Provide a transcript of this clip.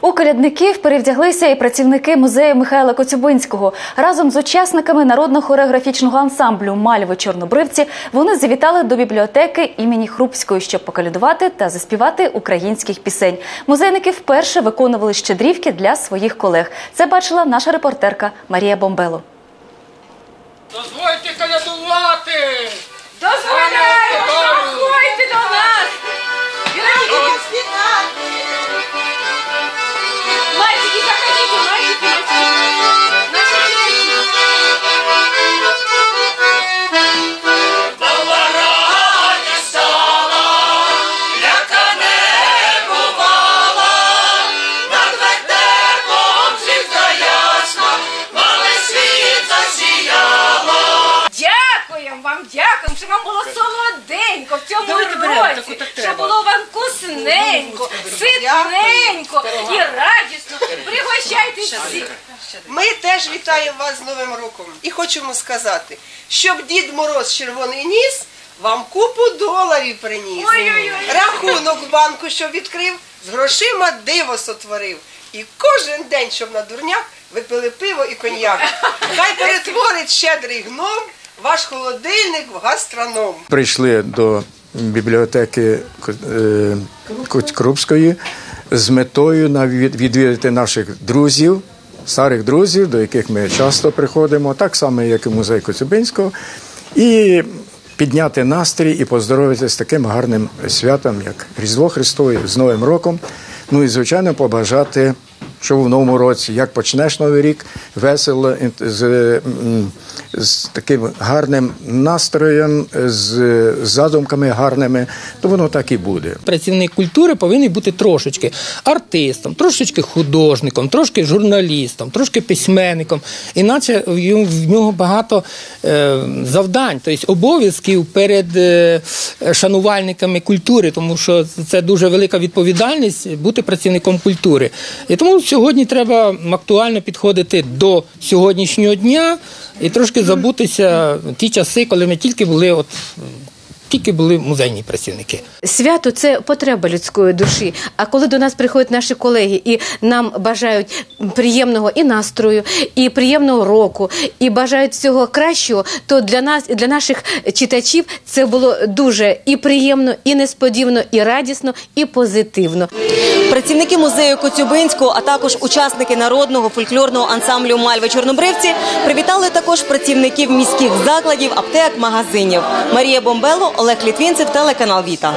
У колядників перевдяглися і працівники музею Михайла Коцюбинського. Разом з учасниками народного хореографічного ансамблю Мальви Чорнобривці вони завітали до бібліотеки імені Хрупської, щоб поколядувати та заспівати українських пісень. Музейники вперше виконували щедрівки для своїх колег. Це бачила наша репортерка Марія Бомбело. Дозвольте колядувати! Дозволяю, солоденько в цьому році, що було вам вкусненько, ситненько і радісно. Пригощайтесь всі. Ми теж вітаємо вас з Новим роком і хочемо сказати, щоб Дід Мороз червоний ніс вам купу доларів приніс. Рахунок в банку, що відкрив, з грошима диво сотворив. І кожен день, щоб на дурнях, ви пили пиво і коньяк. Хай перетворить щедрий гном ваш холодильник в гастроном. прийшли до бібліотеки е, Крупської з метою відвідати наших друзів, старих друзів, до яких ми часто приходимо, так само, як і музей Коцюбинського, і підняти настрій і поздоровитися з таким гарним святом, як Різдво Христове, з Новим роком. Ну і, звичайно, побажати, що в новому році, як почнеш новий рік, весело, з, з таким гарним настроєм, з задумками гарними, то воно так і буде. працівник культури повинен бути трошечки артистом, трошечки художником, трошки журналістом, трошки письменником. Іначе в нього багато е, завдань, тобто обов'язків перед е, шанувальниками культури, тому що це дуже велика відповідальність бути працівником культури. І тому сьогодні треба актуально підходити до сьогоднішнього дня і трошки забутися ті часи, коли ми тільки були от. Тільки були музейні працівники. Свято це потреба людської душі. А коли до нас приходять наші колеги і нам бажають приємного і настрою, і приємного року, і бажають всього кращого, то для нас і для наших читачів це було дуже і приємно, і несподівано, і радісно, і позитивно. Працівники музею Коцюбинського, а також учасники народного фольклорного ансамблю Мальви Чорнобривці привітали також працівників міських закладів, аптек, магазинів. Марія Бомбело, Олег Літвінцев, телеканал Віта.